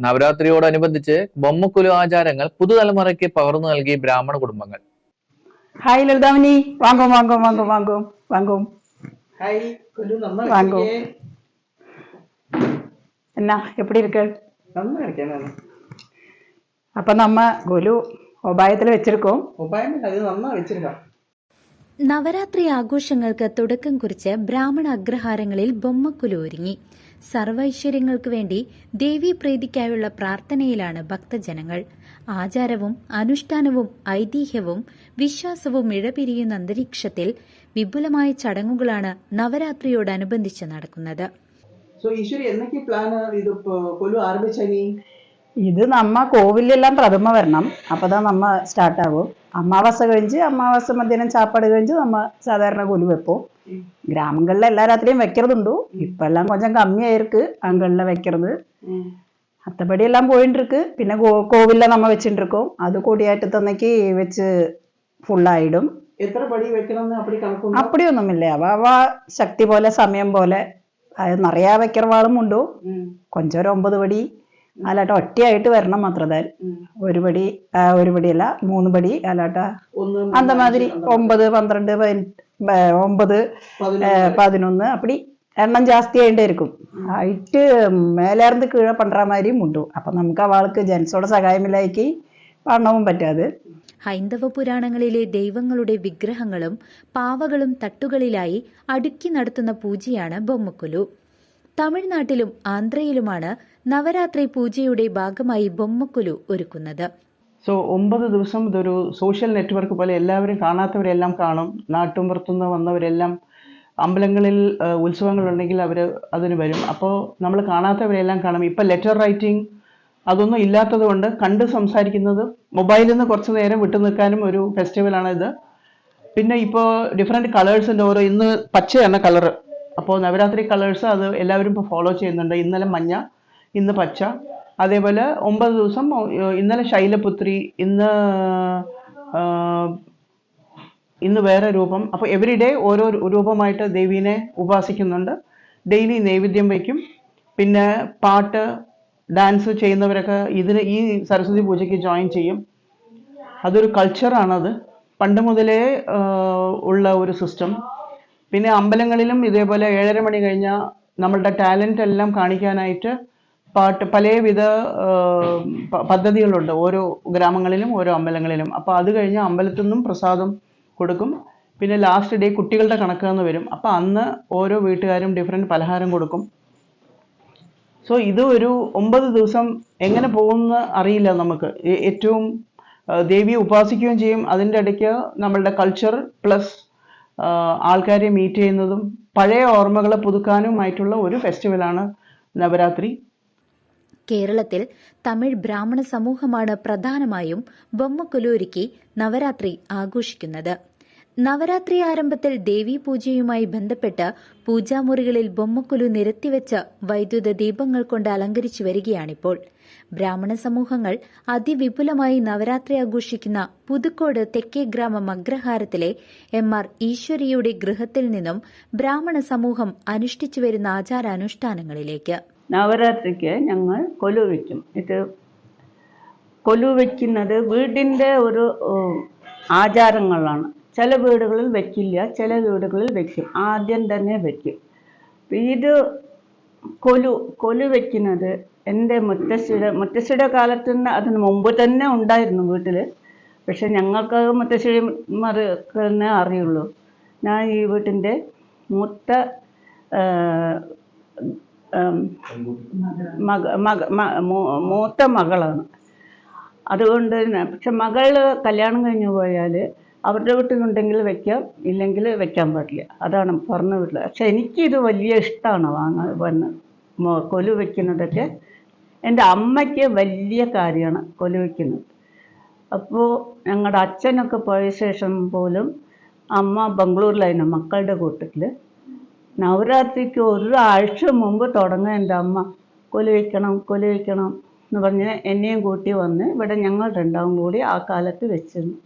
നവരാത്രിയോടനുബന്ധിച്ച് ബൊമ്മക്കുലു ആചാരങ്ങൾ പുതുതലമുറയ്ക്ക് പകർന്നു നൽകി ബ്രാഹ്മണ കുടുംബങ്ങൾ. ഹായ് ലളിതാമിനി വാങ്ങും വാങ്ങും വാങ്ങും വാങ്ങും വാങ്ങും. വാങ്ങും. എന്നാ എപ്പിടി ഇരിക്ക? അപ്പൊ നമ്മ ഗുലു ഉപായത്തിൽ വെച്ചിരിക്കും. നവരാത്രി ആഘോഷങ്ങൾക്ക് തുടക്കം കുറിച്ച് ബ്രാഹ്മണ അഗ്രഹാരങ്ങളിൽ ബൊമ്മക്കുലു ഒരുങ്ങി. സർവൈശ്വര്യങ്ങൾക്കു വേണ്ടി ദേവീപ്രീതിക്കായുള്ള പ്രാർത്ഥനയിലാണ് ഭക്തജനങ്ങൾ. ആചാരവും അനുഷ്ഠാനവും ഐതിഹ്യവും വിശ്വാസവും ഇഴപിരിയുന്ന അന്തരീക്ഷത്തിൽ വിപുലമായ ചടങ്ങുകളാണ് നവരാത്രിയോടനുബന്ധിച്ച് നടക്കുന്നത്. ഇത് നമ്മ കോവിലെല്ലാം പ്രഥമ വരണം. അപ്പതാ നമ്മ സ്റ്റാർട്ടാകും അമാവാസ കഴിഞ്ഞ് അമാവാസ മധ്യനം ചാപ്പാട് കഴിഞ്ഞ് നമ്മ സാധാരണ കൊലു വെപ്പോ. ഗ്രാമങ്ങളിൽ എല്ലാ രാത്രിയും வைக்கிறதுண்டு ഇപ്പൊ கொஞ்சம் കൊഞ്ചം കമ്മിയായിരിക്ക് அங்களில் வைக்கிறது അത്തപ്പടി എല്ലാം போயின்னு പിന്നെ കോവില നമ്മ വെച്ചിട്ടിരിക്കും അത് കൊടിയാറ്റത്തന്നേക്ക് വെച്ച് ഫുള്ളായിടും. എത്ര പടി വെക്കണം അപ്പടിയൊന്നുമില്ല. അവ ശക്തി പോലെ സമയം പോലെ അത് നിറയെ വെക്കറവാളും ഉണ്ട്. കൊഞ്ചം ഒരു ഒമ്പത് പടി. അല്ലാട്ട ഒറ്റയായിട്ട് വരണം മാത്രതാൽ ഒരു പടി ഒരു പടിയല്ല മൂന്ന് പടി അല്ലാട്ട അന്തമാതിരി ഒമ്പത് പന്ത്രണ്ട് ഒമ്പത് പതിനൊന്ന് അപ്പടി എണ്ണം ജാസ്തി ആയിട്ട് ഇരിക്കും ഹൈറ്റ് മേലേർന്ന് കീഴ പണ്ട മാതിരിയും ഉണ്ട് അപ്പം നമുക്ക് അവൾക്ക് ജെൻസോടെ സഹായമില്ലാക്കി പണവും പറ്റാതെ. ഹൈന്ദവ പുരാണങ്ങളിലെ ദൈവങ്ങളുടെ വിഗ്രഹങ്ങളും പാവകളും തട്ടുകളിലായി അടുക്കി നടത്തുന്ന പൂജയാണ് ബൊമ്മക്കുലു. തമിഴ്നാട്ടിലും ആന്ധ്രയിലുമാണ് നവരാത്രി പൂജയുടെ ഭാഗമായി ബൊമ്മക്കുലു ഒരുക്കുന്നത്. സോ ഒമ്പത് ദിവസം ഇതൊരു സോഷ്യൽ നെറ്റ്വർക്ക് പോലെ എല്ലാവരും കാണാത്തവരെല്ലാം കാണും. നാട്ടും പുറത്തുനിന്ന് വന്നവരെല്ലാം അമ്പലങ്ങളിൽ ഉത്സവങ്ങളുണ്ടെങ്കിൽ അവർ അതിന് വരും. അപ്പോൾ നമ്മൾ കാണാത്തവരെല്ലാം കാണും. ഇപ്പം ലെറ്റർ റൈറ്റിംഗ് അതൊന്നും ഇല്ലാത്തത് കൊണ്ട് കണ്ട് സംസാരിക്കുന്നത് മൊബൈലിൽ നിന്ന് കുറച്ച് നേരം വിട്ടു നിൽക്കാനും ഒരു ഫെസ്റ്റിവലാണ് ഇത്. പിന്നെ ഇപ്പോൾ ഡിഫറെന്റ് കളേഴ്സിന്റെ ഓരോ ഇന്ന് പച്ചയാണ് കളറ് അപ്പോൾ നവരാത്രി കളേഴ്സ് അത് എല്ലാവരും ഇപ്പോൾ ഫോളോ ചെയ്യുന്നുണ്ട്. ഇന്നലെ മഞ്ഞ ഇന്ന് പച്ച. അതേപോലെ ഒമ്പത് ദിവസം ഇന്നലെ ശൈലപുത്രി ഇന്ന് ഇന്ന് വേറെ രൂപം. അപ്പോൾ എവറി ഡേ ഓരോ രൂപമായിട്ട് ദേവീനെ ഉപാസിക്കുന്നുണ്ട്. ഡെയിലി നൈവേദ്യം വയ്ക്കും. പിന്നെ പാട്ട് ഡാൻസ് ചെയ്യുന്നവരൊക്കെ ഇതിന് ഈ സരസ്വതി പൂജയ്ക്ക് ജോയിൻ ചെയ്യും. അതൊരു കൾച്ചറാണത് പണ്ട് മുതലേ ഉള്ള ഒരു സിസ്റ്റം പിന്നെ അമ്പലങ്ങളിലും ഇതേപോലെ ഏഴര മണി കഴിഞ്ഞാൽ നമ്മളുടെ ടാലന്റ് എല്ലാം കാണിക്കാനായിട്ട് പാട്ട് പലവിധ പദ്ധതികളുണ്ട്. ഓരോ ഗ്രാമങ്ങളിലും ഓരോ അമ്പലങ്ങളിലും. അപ്പോൾ അത് കഴിഞ്ഞ് അമ്പലത്തിൽ നിന്നും പ്രസാദം കൊടുക്കും. പിന്നെ ലാസ്റ്റ് ഡേ കുട്ടികളുടെ കണക്കെന്ന് വരും. അപ്പോൾ അന്ന് ഓരോ വീട്ടുകാരും ഡിഫറെന്റ് പലഹാരം കൊടുക്കും. സോ ഇത് ഒരു ഒമ്പത് ദിവസം എങ്ങനെ പോകുമെന്ന് അറിയില്ല നമുക്ക്. ഏറ്റവും ദേവിയെ ഉപാസിക്കുകയും ചെയ്യും. അതിന്റെ ഇടയ്ക്ക് നമ്മളുടെ കൾച്ചർ പ്ലസ് ആൾക്കാരെ മീറ്റ് ചെയ്യുന്നതും പഴയ ഓർമ്മകളെ പുതുക്കാനുമായിട്ടുള്ള ഒരു ഫെസ്റ്റിവലാണ് നവരാത്രി. കേരളത്തിൽ തമിഴ് ബ്രാഹ്മണ സമൂഹമാണ് പ്രധാനമായും ബൊമ്മക്കുലൂരിക്ക് നവരാത്രി ആഘോഷിക്കുന്നത്. നവരാത്രി ആരംഭത്തിൽ ദേവീ പൂജയുമായി ബന്ധപ്പെട്ട് പൂജാമുറികളിൽ ബൊമ്മക്കുലു നിരത്തിവെച്ച് വൈദ്യുത ദീപങ്ങൾ കൊണ്ട് അലങ്കരിച്ചു വരികയാണിപ്പോൾ. ബ്രാഹ്മണ സമൂഹങ്ങൾ അതിവിപുലമായി നവരാത്രി ആഘോഷിക്കുന്ന പുതുക്കോട് തെക്കേ ഗ്രാമം അഗ്രഹാരത്തിലെ എം ആർ ഈശ്വരിയുടെ ഗൃഹത്തിൽ നിന്നും ബ്രാഹ്മണ സമൂഹം അനുഷ്ഠിച്ചു വരുന്ന ആചാരാനുഷ്ഠാനങ്ങളിലേക്ക്. നവരാത്രിക്ക് ഞങ്ങൾ കൊലു വയ്ക്കും ഇത് കൊലു വയ്ക്കുന്നത് വീടിന്റെ ഒരു ആചാരങ്ങളാണ്. ചില വീടുകളിൽ വെക്കില്ല ചില വീടുകളിൽ വെക്കും. ആദ്യം തന്നെ വെക്കും. ഇത് കൊലു കൊലു വെക്കുന്നത് എന്റെ മുത്തശ്ശിയുടെ മുത്തശ്ശിയുടെ കാലത്ത് നിന്ന് അതിന് മുമ്പ് തന്നെ ഉണ്ടായിരുന്നു വീട്ടിൽ പക്ഷെ ഞങ്ങൾക്ക് മുത്തശ്ശിയെ തന്നെ അറിയുള്ളൂ. ഞാൻ ഈ വീട്ടിന്റെ മൂത്ത മക മക മൂത്ത മകളാണ്. അതുകൊണ്ട് തന്നെ പക്ഷെ മകൾ കല്യാണം കഴിഞ്ഞു പോയാൽ അവരുടെ വീട്ടിലുണ്ടെങ്കിൽ വെക്കാം ഇല്ലെങ്കിൽ വെക്കാൻ പാടില്ല. അതാണ് പറഞ്ഞ വീട്ടിൽ പക്ഷെ എനിക്കിത് വലിയ ഇഷ്ടമാണ് വാങ്ങാൻ വന്ന് കൊലു വെക്കുന്നതൊക്കെ. എന്റെ അമ്മയ്ക്ക് വലിയ കാര്യമാണ് കൊലു വെക്കുന്നത്. അപ്പോൾ ഞങ്ങളുടെ അച്ഛനൊക്കെ പോയ ശേഷം പോലും അമ്മ ബംഗളൂരിലായിരുന്നു മക്കളുടെ കൂട്ടത്തിൽ നവരാത്രിക്ക് ഒരാഴ്ച മുമ്പ് തുടങ്ങുക എന്റെ അമ്മ. കൊലു വയ്ക്കണം കൊലു വയ്ക്കണം എന്ന് പറഞ്ഞ് എന്നെയും കൂട്ടി വന്ന് ഇവിടെ ഞങ്ങൾ രണ്ടാവും കൂടി ആ കാലത്ത് വെച്ചിരുന്നു.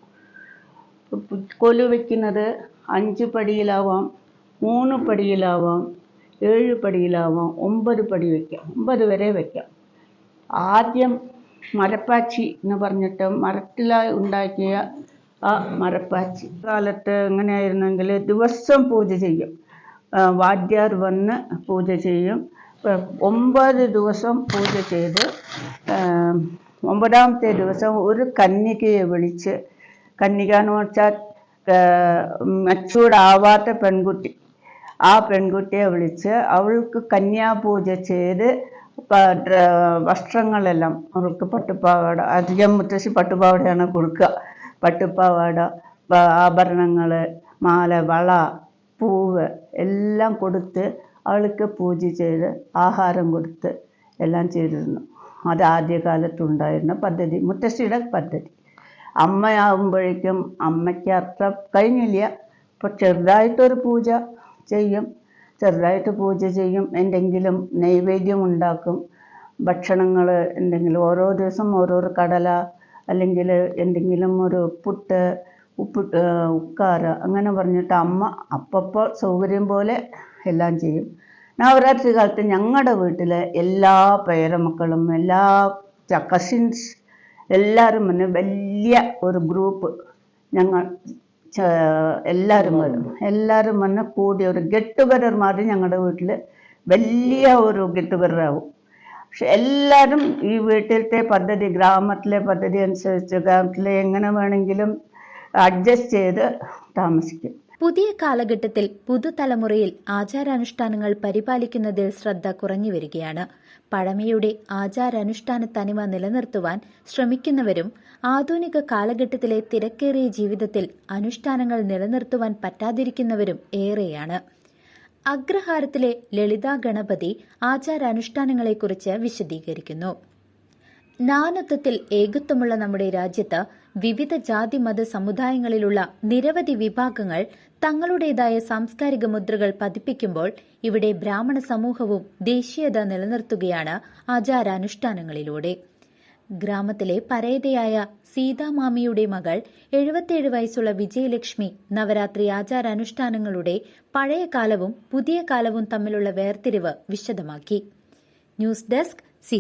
കൊലു വയ്ക്കുന്നത് അഞ്ച് പടിയിലാവാം മൂന്ന് പടിയിലാവാം ഏഴ് പടിയിലാവാം ഒമ്പത് പടി വയ്ക്കാം ഒമ്പത് വരെ വയ്ക്കാം ആദ്യം മരപ്പാച്ചി എന്ന് പറഞ്ഞിട്ട് മരത്തിലായി ഉണ്ടാക്കിയ ആ മരപ്പാച്ചി. കാലത്ത് എങ്ങനെയായിരുന്നെങ്കിൽ ദിവസം പൂജ ചെയ്യും. വാദ്യാർ വന്ന് പൂജ ചെയ്യും. ഒമ്പത് ദിവസം പൂജ ചെയ്ത് ഒമ്പതാമത്തെ ദിവസം ഒരു കന്യകയെ വിളിച്ച് കന്യക എന്ന് വെച്ചാൽ മച്ചൂടാവാത്ത പെൺകുട്ടി ആ പെൺകുട്ടിയെ വിളിച്ച് അവൾക്ക് കന്യാപൂജ ചെയ്ത് വസ്ത്രങ്ങളെല്ലാം അവൾക്ക് പട്ടുപാവാട അധികം മുത്തശ്ശി പട്ടുപാവാടയാണ് കൊടുക്കുക. പട്ടുപാവാട ആഭരണങ്ങൾ മാല വള പൂവ് എല്ലാം കൊടുത്ത് അവൾക്ക് പൂജ ചെയ്ത് ആഹാരം കൊടുത്ത് എല്ലാം ചെയ്തിരുന്നു. അത് ആദ്യകാലത്തുണ്ടായിരുന്ന പദ്ധതി മുത്തശ്ശിയുടെ പദ്ധതി. അമ്മയാകുമ്പോഴേക്കും അമ്മയ്ക്ക് അത്ര കഴിഞ്ഞില്ല. ഇപ്പോൾ ചെറുതായിട്ടൊരു പൂജ ചെയ്യും ചെറുതായിട്ട് പൂജ ചെയ്യും എന്തെങ്കിലും നൈവേദ്യം ഉണ്ടാക്കും ഭക്ഷണങ്ങൾ എന്തെങ്കിലും ഓരോ ദിവസം ഓരോരോ കടല അല്ലെങ്കിൽ എന്തെങ്കിലും ഒരു പുട്ട് ഉപ്പിട്ട് ഉക്കാര അങ്ങനെ പറഞ്ഞിട്ട് അമ്മ അപ്പപ്പോൾ സൗകര്യം പോലെ എല്ലാം ചെയ്യും. നവരാത്രി കാലത്ത് ഞങ്ങളുടെ വീട്ടിലെ എല്ലാ പേരമക്കളും എല്ലാ കസിൻസ് എല്ലാവരും വന്ന് വലിയ ഒരു ഗ്രൂപ്പ് ഞങ്ങൾ എല്ലാവരും വരും. എല്ലാവരും വന്ന് കൂടി ഒരു ഗെറ്റ് ടുഗദർ മാറി ഞങ്ങളുടെ വീട്ടിൽ വലിയ ഒരു ഗെറ്റ് ടുഗദർ ആവും പക്ഷെ എല്ലാവരും ഈ വീട്ടിലത്തെ പദ്ധതി ഗ്രാമത്തിലെ പദ്ധതി അനുസരിച്ച് ഗ്രാമത്തിലെ എങ്ങനെ വേണമെങ്കിലും അഡ്ജസ്റ്റ് ചെയ്ത് താമസിക്കും. പുതിയ കാലഘട്ടത്തിൽ പുതുതലമുറയിൽ ആചാരാനുഷ്ഠാനങ്ങൾ പരിപാലിക്കുന്നതിൽ ശ്രദ്ധ കുറഞ്ഞു വരികയാണ്. പഴമയുടെ ആചാരാനുഷ്ഠാന തനിമ നിലനിർത്തുവാൻ ശ്രമിക്കുന്നവരും ആധുനിക കാലഘട്ടത്തിലെ തിരക്കേറിയ ജീവിതത്തിൽ അനുഷ്ഠാനങ്ങൾ നിലനിർത്തുവാൻ പറ്റാതിരിക്കുന്നവരും ഏറെയാണ്. അഗ്രഹാരത്തിലെ ലളിതാ ഗണപതി ആചാരാനുഷ്ഠാനങ്ങളെക്കുറിച്ച് വിശദീകരിക്കുന്നു. നാനത്വത്തിൽ ഏകത്വമുള്ള നമ്മുടെ രാജ്യത്ത് വിവിധ ജാതി മത സമുദായങ്ങളിലുള്ള നിരവധി വിഭാഗങ്ങൾ തങ്ങളുടേതായ സാംസ്കാരിക മുദ്രകൾ പതിപ്പിക്കുമ്പോൾ ഇവിടെ ബ്രാഹ്മണ സമൂഹവും ദേശീയത നിലനിർത്തുകയാണ് ആചാരാനുഷ്ഠാനങ്ങളിലൂടെ. ഗ്രാമത്തിലെ പരേതയായ സീതാമാമിയുടെ മകൾ എഴുപത്തിയേഴ് വയസ്സുള്ള വിജയലക്ഷ്മി നവരാത്രി ആചാരാനുഷ്ഠാനങ്ങളുടെ പഴയ കാലവും പുതിയ കാലവും തമ്മിലുള്ള വേർതിരിവ് വിശദമാക്കി. News desk C